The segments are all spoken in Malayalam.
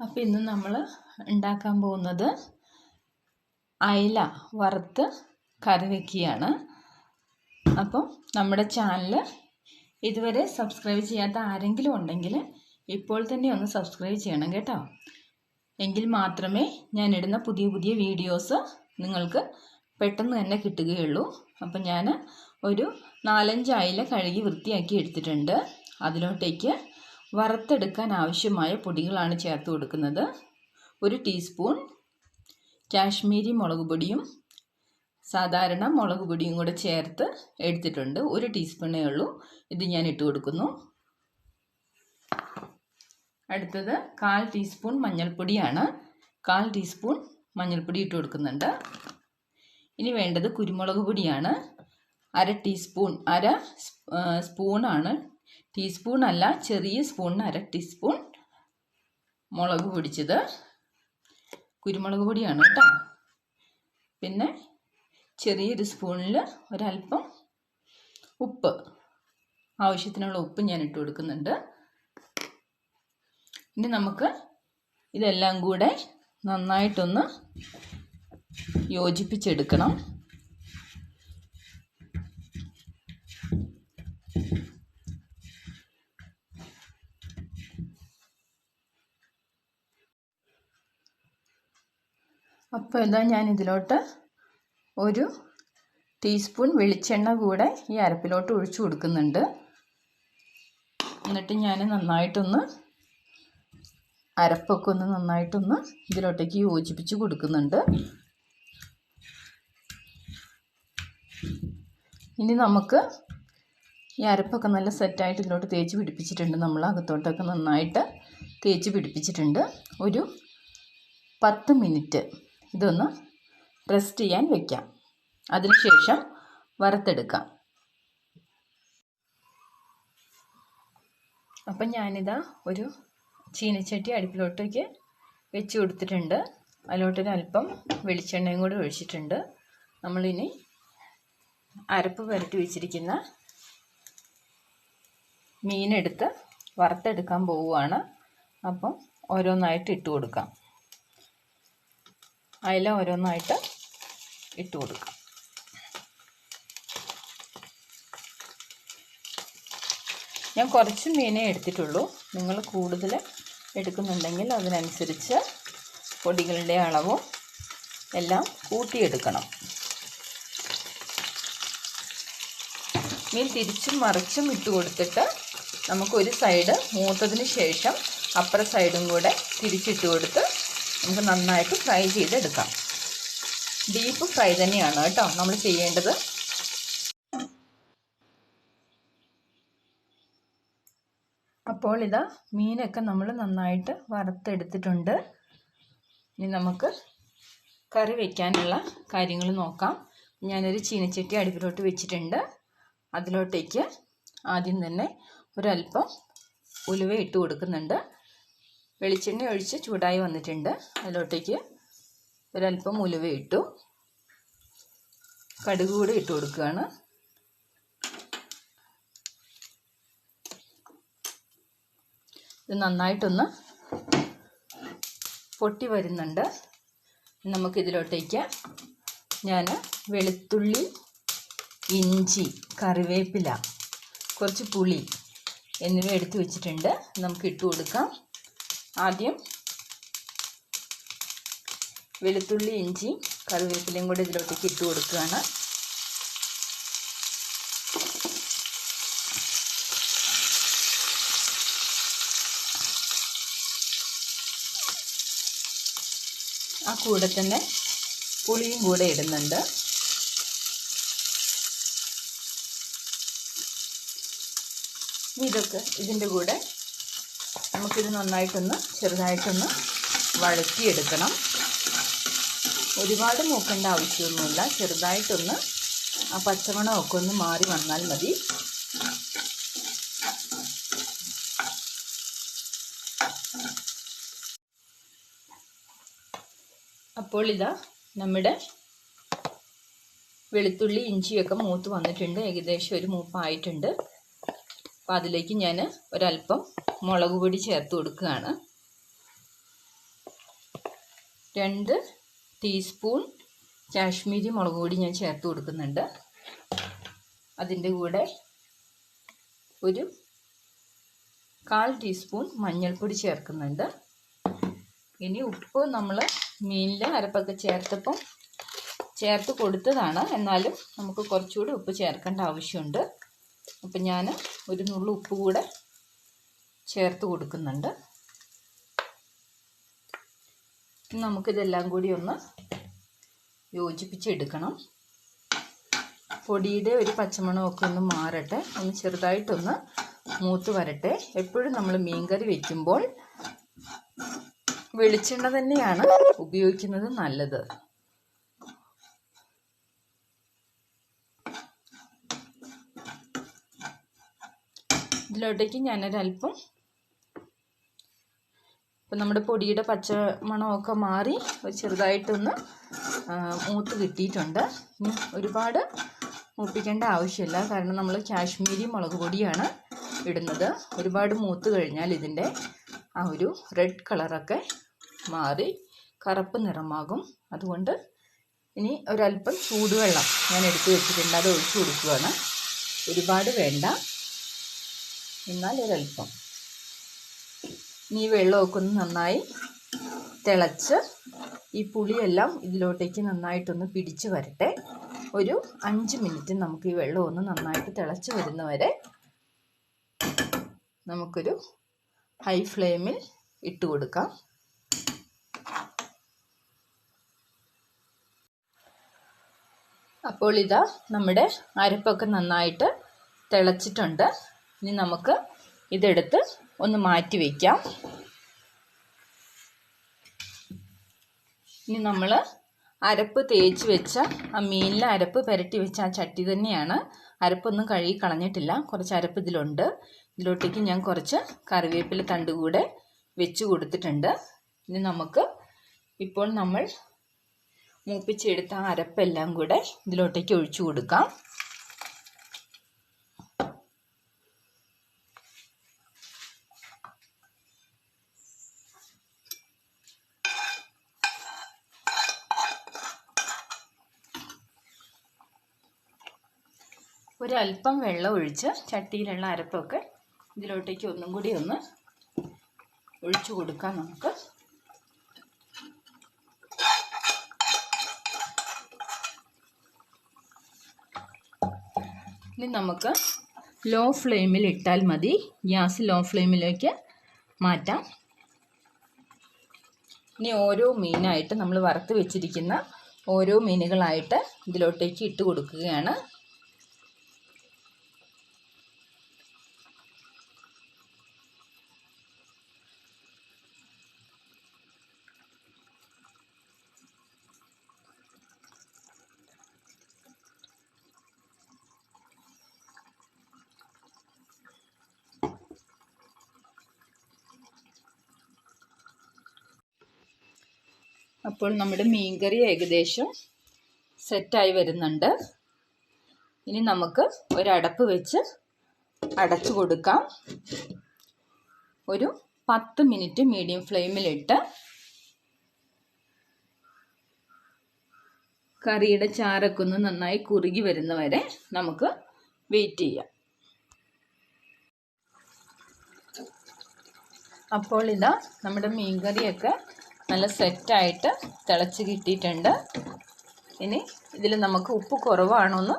അപ്പോൾ ഇന്ന് നമ്മൾ ഉണ്ടാക്കാൻ പോകുന്നത് അയില വറുത്ത് കറി വയ്ക്കുകയാണ് അപ്പം നമ്മുടെ ചാനൽ ഇതുവരെ സബ്സ്ക്രൈബ് ചെയ്യാത്ത ആരെങ്കിലും ഉണ്ടെങ്കിൽ ഇപ്പോൾ തന്നെ ഒന്ന് സബ്സ്ക്രൈബ് ചെയ്യണം കേട്ടോ. എങ്കിൽ മാത്രമേ ഞാൻ ഇടുന്ന പുതിയ പുതിയ വീഡിയോസ് നിങ്ങൾക്ക് പെട്ടെന്ന് തന്നെ കിട്ടുകയുള്ളൂ. അപ്പം ഞാൻ ഒരു നാലഞ്ച് അയില കഴുകി വൃത്തിയാക്കി എടുത്തിട്ടുണ്ട്. അതിലോട്ടേക്ക് വറുത്തെടുക്കാൻ ആവശ്യമായ പൊടികളാണ് ചേർത്ത് കൊടുക്കുന്നത്. ഒരു ടീസ്പൂൺ കാശ്മീരി മുളക് പൊടിയും സാധാരണ മുളക് പൊടിയും കൂടെ ചേർത്ത് എടുത്തിട്ടുണ്ട്. ഒരു ടീസ്പൂണേ ഉള്ളൂ. ഇത് ഞാൻ ഇട്ട് കൊടുക്കുന്നു. അടുത്തത് കാൽ ടീസ്പൂൺ മഞ്ഞൾപ്പൊടിയാണ്. കാൽ ടീസ്പൂൺ മഞ്ഞൾപ്പൊടി ഇട്ട് കൊടുക്കുന്നുണ്ട്. ഇനി വേണ്ടത് കുരുമുളക് പൊടിയാണ്. അര ടീസ്പൂൺ അര സ്പൂണാണ് ടീസ്പൂൺ അല്ല ചെറിയ സ്പൂണിന് അര ടീസ്പൂൺ മുളക് പൊടിച്ചത്. കുരുമുളക് പൊടിയാണ് കേട്ടോ. പിന്നെ ചെറിയൊരു സ്പൂണിൽ ഒരല്പം ഉപ്പ്. ആവശ്യത്തിനുള്ള ഉപ്പ് ഞാൻ ഇട്ട് കൊടുക്കുന്നുണ്ട്. ഇനി നമുക്ക് ഇതെല്ലാം കൂടെ നന്നായിട്ടൊന്ന് യോജിപ്പിച്ചെടുക്കണം. അപ്പോൾ ഇതാ ഞാൻ ഇതിലോട്ട് ഒരു ടീസ്പൂൺ വെളിച്ചെണ്ണ കൂടെ ഈ അരപ്പിലോട്ട് ഒഴിച്ചു കൊടുക്കുന്നുണ്ട്. എന്നിട്ട് ഞാൻ നന്നായിട്ടൊന്ന് അരപ്പൊക്കെ ഒന്ന് നന്നായിട്ടൊന്ന് ഇതിലോട്ടേക്ക് യോജിപ്പിച്ച് കൊടുക്കുന്നുണ്ട്. ഇനി നമുക്ക് ഈ അരപ്പൊക്കെ നല്ല സെറ്റായിട്ട് ഇതിലോട്ട് തേച്ച് പിടിപ്പിച്ചിട്ടുണ്ട്. നമ്മൾ അകത്തോട്ടൊക്കെ നന്നായിട്ട് തേച്ച് പിടിപ്പിച്ചിട്ടുണ്ട്. ഒരു പത്ത് മിനിറ്റ് ഇതൊന്ന് റെസ്റ്റ് ചെയ്യാൻ വെക്കാം. അതിനുശേഷം വറുത്തെടുക്കാം. അപ്പം ഞാനിതാ ഒരു ചീനച്ചട്ടി അടുപ്പിലോട്ടേക്ക് വെച്ച് കൊടുത്തിട്ടുണ്ട്. അതിലോട്ടൊരു അല്പം വെളിച്ചെണ്ണയും കൂടി ഒഴിച്ചിട്ടുണ്ട്. നമ്മളിനി അരപ്പ് പുരട്ടി വെച്ചിരിക്കുന്ന മീനെടുത്ത് വറുത്തെടുക്കാൻ പോവുകയാണ്. അപ്പം ഓരോന്നായിട്ട് ഇട്ട് കൊടുക്കാം. അയില ഓരോന്നായിട്ട് ഇട്ട് കൊടുക്കുക ഞാൻ കുറച്ച് മീനേ എടുത്തിട്ടുള്ളൂ. നിങ്ങൾ കൂടുതൽ എടുക്കുന്നുണ്ടെങ്കിൽ അതിനനുസരിച്ച് പൊടികളുടെ അളവും എല്ലാം കൂട്ടിയെടുക്കണം. മീൻ തിരിച്ചും മറിച്ചും ഇട്ട് കൊടുത്തിട്ട് നമുക്കൊരു സൈഡ് മൂത്തതിന് ശേഷം അപ്പുറ സൈഡും കൂടെ തിരിച്ചിട്ട് കൊടുത്ത് നമുക്ക് നന്നായിട്ട് ഫ്രൈ ചെയ്തെടുക്കാം. ഡീപ്പ് ഫ്രൈ തന്നെയാണ് കേട്ടോ നമ്മൾ ചെയ്യേണ്ടത്. അപ്പോൾ ഇതാ മീനൊക്കെ നമ്മൾ നന്നായിട്ട് വറുത്തെടുത്തിട്ടുണ്ട്. ഇനി നമുക്ക് കറി വയ്ക്കാനുള്ള കാര്യങ്ങൾ നോക്കാം. ഞാനൊരു ചീനച്ചട്ടി അടുപ്പിലോട്ട് വെച്ചിട്ടുണ്ട്. അതിലോട്ടേക്ക് ആദ്യം തന്നെ ഒരല്പം ഉലുവ ഇട്ട് കൊടുക്കുന്നുണ്ട്. വെളിച്ചെണ്ണ ഒഴിച്ച് ചൂടായി വന്നിട്ടുണ്ട്. അതിലോട്ടേക്ക് ഒരല്പം ഉലുവ ഇട്ടു. കടുക് കൂടെ ഇട്ട് കൊടുക്കുകയാണ്. ഇത് നന്നായിട്ടൊന്ന് പൊട്ടി വരുന്നുണ്ട്. നമുക്കിതിലോട്ടേക്ക് ഞാൻ വെളുത്തുള്ളി ഇഞ്ചി കറിവേപ്പില കുറച്ച് പുളി എന്നിവ എടുത്തു വെച്ചിട്ടുണ്ട്. നമുക്ക് ഇട്ട് കൊടുക്കാം. ആദ്യം വെളുത്തുള്ളി ഇഞ്ചി കറിവേപ്പിലയും കൂടെ ഇതിലോട്ടേക്ക് ഇട്ട് കൊടുക്കുകയാണ്. ആ കൂടെ തന്നെ പുളിയും കൂടെ ഇടുന്നുണ്ട്. ഇതൊക്കെ ഇതിന്റെ കൂടെ നമുക്കിത് നന്നായിട്ടൊന്ന് ചെറുതായിട്ടൊന്ന് വഴറ്റിയെടുക്കണം. ഒരുപാട് മൂക്കേണ്ട ആവശ്യമൊന്നുമില്ല. ചെറുതായിട്ടൊന്ന് ആ പച്ചമണമൊക്കെ ഒന്ന് മാറി വന്നാൽ മതി. അപ്പോൾ ഇതാ നമ്മുടെ വെളുത്തുള്ളി ഇഞ്ചിയൊക്കെ മൂത്ത് വന്നിട്ടുണ്ട്. ഏകദേശം ഒരു മൂപ്പായിട്ടുണ്ട്. അപ്പോൾ അതിലേക്ക് ഞാൻ ഒരല്പം മുളക് പൊടി ചേർത്ത് കൊടുക്കുകയാണ്. രണ്ട് ടീസ്പൂൺ കാശ്മീരി മുളക് പൊടി ഞാൻ ചേർത്ത് കൊടുക്കുന്നുണ്ട്. അതിന്റെ കൂടെ ഒരു കാൽ ടീസ്പൂൺ മഞ്ഞൾപ്പൊടി ചേർക്കുന്നുണ്ട്. ഇനി ഉപ്പ് നമ്മൾ മീനിൽ അരപ്പൊക്കെ ചേർത്തപ്പം ചേർത്ത് കൊടുത്തതാണ്. എന്നാലും നമുക്ക് കുറച്ചുകൂടി ഉപ്പ് ചേർക്കേണ്ട ആവശ്യമുണ്ട്. അപ്പം ഞാൻ ഒരു നുള്ളു ഉപ്പ് കൂടെ ചേർത്ത് കൊടുക്കുന്നുണ്ട്. നമുക്കിതെല്ലാം കൂടി ഒന്ന് യോജിപ്പിച്ചെടുക്കണം. പൊടിയുടെ ഒരു പച്ചമണമൊക്കെ ഒന്ന് മാറട്ടെ. ഒന്ന് ചെറുതായിട്ടൊന്ന് മൂത്ത് വരട്ടെ. എപ്പോഴും നമ്മൾ മീൻകറി വയ്ക്കുമ്പോൾ വെളിച്ചെണ്ണ തന്നെയാണ് ഉപയോഗിക്കുന്നത് നല്ലത്. ഇതിലോട്ടേക്ക് ഞാനൊരല്പം ഇപ്പം നമ്മുടെ പൊടിയുടെ പച്ച മണമൊക്കെ മാറി ചെറുതായിട്ടൊന്ന് മൂത്ത് കിട്ടിയിട്ടുണ്ട്. ഇനി ഒരുപാട് മൂപ്പിക്കേണ്ട ആവശ്യമില്ല. കാരണം നമ്മൾ കാശ്മീരി മുളക് പൊടിയാണ് ഇടുന്നത്. ഒരുപാട് മൂത്ത് കഴിഞ്ഞാൽ ഇതിന്റെ ആ ഒരു റെഡ് കളറൊക്കെ മാറി കറുപ്പ് നിറമാകും. അതുകൊണ്ട് ഇനി ഒരല്പം ചൂടുവെള്ളം ഞാൻ എടുത്തു വെച്ചിട്ടുണ്ട്. അത് ഒഴിച്ചു കൊടുക്കുകയാണ് ഒരുപാട് വേണ്ട. എന്നാൽ ഒരല്പം ഈ വെള്ളമൊക്കെ ഒന്ന് നന്നായി തിളച്ച് ഈ പുളിയെല്ലാം ഇതിലോട്ടേക്ക് നന്നായിട്ടൊന്ന് പിടിച്ച് വരട്ടെ. ഒരു അഞ്ച് മിനിറ്റ് നമുക്ക് ഈ വെള്ളം ഒന്ന് നന്നായിട്ട് തിളച്ച് വരുന്നവരെ നമുക്കൊരു ഹൈ ഫ്ലെയിമിൽ ഇട്ട് കൊടുക്കാം. അപ്പോൾ ഇതാ നമ്മുടെ അരപ്പൊക്കെ നന്നായിട്ട് തിളച്ചിട്ടുണ്ട്. ഇനി നമുക്ക് ഇതെടുത്ത് ഒന്ന് മാറ്റി വയ്ക്കാം ഇനി നമ്മൾ അരപ്പ് തേച്ച് വെച്ച ആ മീനിലെ അരപ്പ് പുരട്ടി വെച്ച ആ ചട്ടി തന്നെയാണ്. അരപ്പൊന്നും കഴുകി കളഞ്ഞിട്ടില്ല. കുറച്ച് അരപ്പ് ഇതിലുണ്ട്. ഇതിലോട്ടേക്ക് ഞാൻ കുറച്ച് കറിവേപ്പില തണ്ട് കൂടെ വെച്ച് കൊടുത്തിട്ടുണ്ട്. ഇനി നമുക്ക് ഇപ്പോൾ നമ്മൾ മൂപ്പിച്ചെടുത്ത ആ അരപ്പെല്ലാം കൂടെ ഇതിലോട്ടേക്ക് ഒഴിച്ചു കൊടുക്കാം. ഒരല്പം വെള്ളം ഒഴിച്ച് ചട്ടിയിലുള്ള അരപ്പൊക്കെ ഇതിലോട്ടേക്ക് ഒന്നും കൂടി ഒന്ന് ഒഴിച്ചു കൊടുക്കാം നമുക്ക്. ഇനി നമുക്ക് ലോ ഫ്ലെയിമിൽ ഇട്ടാൽ മതി. ഗ്യാസ് ലോ ഫ്ലെയിമിലേക്ക് മാറ്റാം. ഇനി ഓരോ മീനായിട്ട് നമ്മൾ വറുത്ത് വെച്ചിരിക്കുന്ന ഓരോ മീനുകളായിട്ട് ഇതിലോട്ടേക്ക് ഇട്ട് കൊടുക്കുകയാണ്. അപ്പോൾ നമ്മുടെ മീൻകറി ഏകദേശം സെറ്റായി വരുന്നുണ്ട്. ഇനി നമുക്ക് ഒരടപ്പ് വെച്ച് അടച്ചു കൊടുക്കാം. ഒരു പത്ത് മിനിറ്റ് മീഡിയം ഫ്ലെയിമിലിട്ട് കറിയുടെ ചാറൊക്കെ ഒന്ന് നന്നായി കുറുകി വരുന്നവരെ നമുക്ക് വെയിറ്റ് ചെയ്യാം. അപ്പോൾ ഇതാ നമ്മുടെ മീൻകറിയൊക്കെ നല്ല സെറ്റായിട്ട് തിളച്ച് കിട്ടിയിട്ടുണ്ട്. ഇനി ഇതിൽ നമുക്ക് ഉപ്പ് കുറവാണോ എന്ന്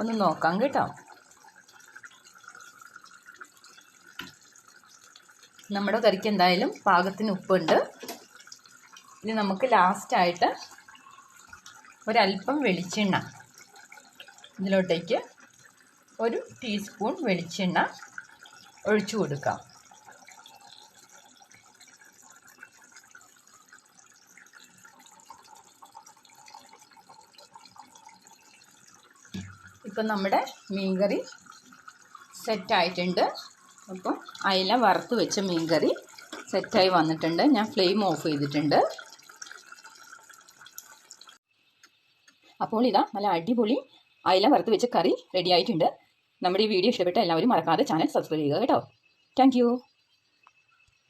ഒന്ന് നോക്കാം കേട്ടോ. നമ്മുടെ കറിക്ക് എന്തായാലും പാകത്തിന് ഉപ്പുണ്ട്. ഇനി നമുക്ക് ലാസ്റ്റായിട്ട് ഒരല്പം വെളിച്ചെണ്ണ. ഇതിലോട്ടേക്ക് ഒരു ടീസ്പൂൺ വെളിച്ചെണ്ണ ഒഴിച്ചു കൊടുക്കാം. ഇപ്പം നമ്മുടെ മീൻകറി സെറ്റായിട്ടുണ്ട്. അപ്പം അയില വറുത്ത് വെച്ച മീൻകറി സെറ്റായി വന്നിട്ടുണ്ട്. ഞാൻ ഫ്ലെയിം ഓഫ് ചെയ്തിട്ടുണ്ട്. അപ്പോൾ ഇതാ നല്ല അടിപൊളി അയില വറുത്ത് വെച്ച കറി റെഡി ആയിട്ടുണ്ട്. നമ്മുടെ ഈ വീഡിയോ ഇഷ്ടപ്പെട്ട എല്ലാവരും മറക്കാതെ ചാനൽ സബ്സ്ക്രൈബ് ചെയ്യുക കേട്ടോ. താങ്ക്